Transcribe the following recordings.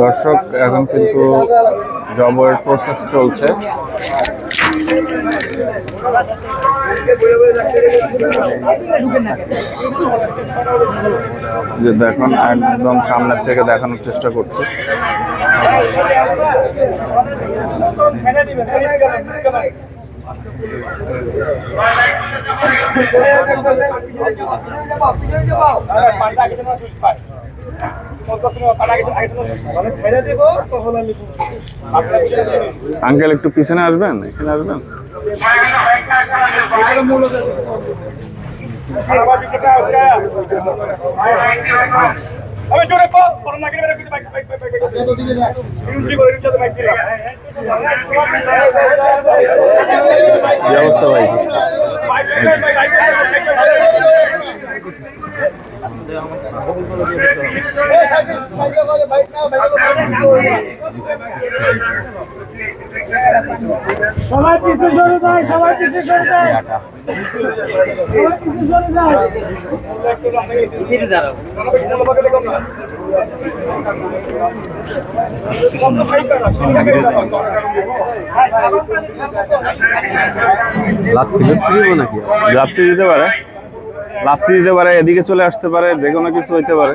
দর্শক এখন কিন্তু জবের প্রসেস চলছে। যে দেখুন একদম সামনের থেকে দেখানোর চেষ্টা করছি। আঙ্কেল একটু পিছনে আসবেন এখানে আসবেন আমি জোরে কো করোনা কে মেরে কিছু বাইক বাইক বাইক বাইক ইউজি করে ইউজি বাইক দিলা কি অবস্থা ভাই সবাই পিছে সরে যায় সবাই পিছে সরে যায়। সবাই পিছে সরে যায়। লাত্তি দিতে পারে। লাত্তি দিতে পারে এদিকে চলে আসতে পারে যে কোনো কিছু হইতে পারে।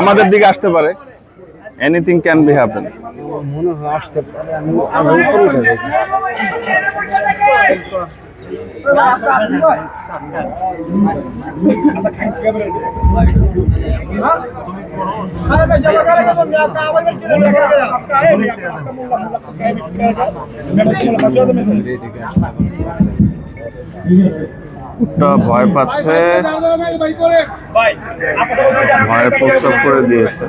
আমাদের দিকে আসতে পারে। এনিথিং ক্যান বি হ্যাপেন কুত্তা ভয় পাচ্ছে। ভয়ে প্রস্রাব করে দিয়েছে।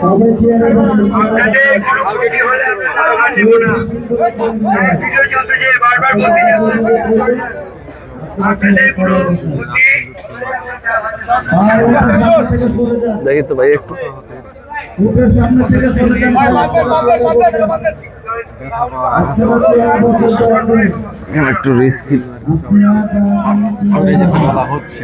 সবাই চেয়ারে দেখি তো ভাই একটু। করে একটু রিস্কি হচ্ছে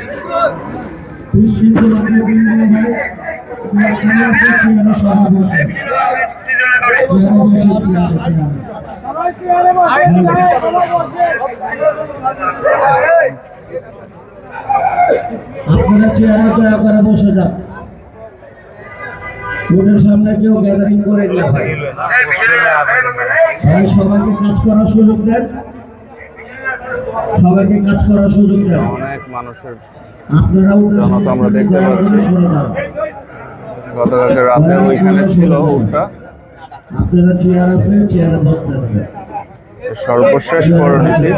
সবাই চেয়ারে বসে সবাই চেয়ারে বসে। আপনারা চেয়ারে দয়া করে বসে যান। বোর্ডের সামনে কেউ গ্যাদারিং করে না ভাই। ভাই সবাইকে কাজ করার সুযোগ দেন। সবাইকে কাজ করার সুযোগ দেন। অনেক মানুষের আপনারা আমরা দেখতে পাচ্ছি। গতকালকে রাতে ওইখানে ছিল উটটা। আপনারা চেয়ার আছে চেয়ারে বসতে হবে। সর্বশেষ পরিণতি।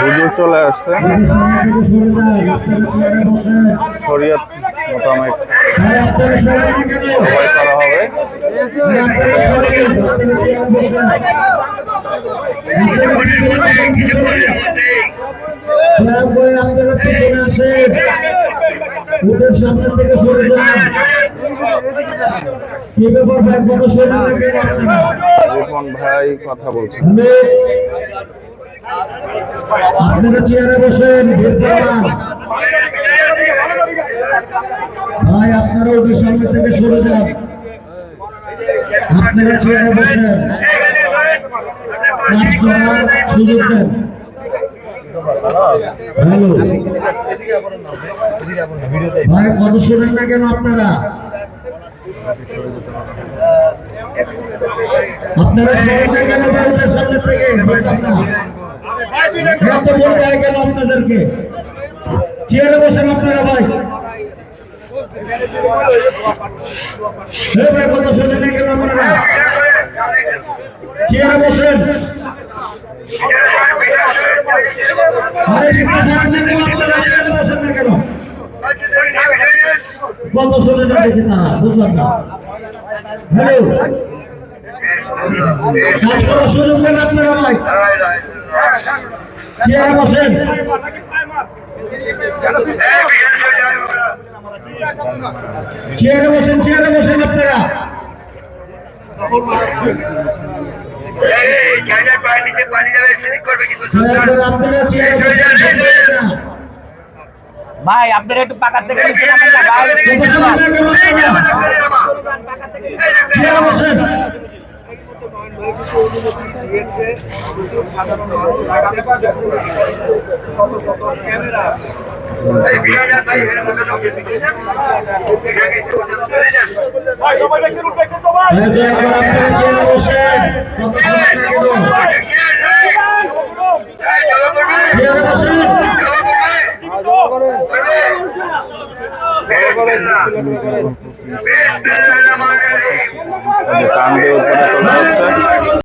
হুজুর চলে আসছে। শরীয়ত কেন সবাই করা হবে। আপনারা পিছনে আসেন। বোর্ডের সামনে থেকে সরে যান। কি ব্যাপার ভাই কত সরে রিপন ভাই কথা বলছেন আপনারা চেয়ারে বসেন ভাই আপনারা ওদের সামনে থেকে সরে যান। আপনারা চেয়ারে বসেন। কাজ করার সুযোগ দেন। হ্যালো। ভাই, কত শোনেন না কেন আপনারা? আপনারা না কেন ভাই সামনে থেকে? বলতাম না। এত বলতে হয় কেন আপনাদেরকে? চেয়ারে বসেন আপনারা, ভাই। ভাই কথা শুনে না কেন আপনারা? চেয়ারে বসেন আরে ভিক্ষা খান না কেন আপনারা চেয়ারে বসেন না কেন কত শুনে না দেখি তারা, বুঝলাম না। হ্যালো? কাজ করার সুযোগ দেন আপনারা ভাই চেয়ারে বসেন। চেয়ারে বসেন চেয়ারে বসেন আপনারা। না। ভাই আপনারা একটু পাকার থেকে নিচে নামেন না ভাই। কথা শুনুন না কেন আপনারা? চেয়ারে বসেন ভাই সবাই দেখছেন উঠবেন তো ভাই দয়া দয়া করে আপনারা চেয়ারে বসেন কথা শুনুন না কেন চেয়ারে বসেন এই যে কান দিয়ে উপরে তোলা হচ্ছে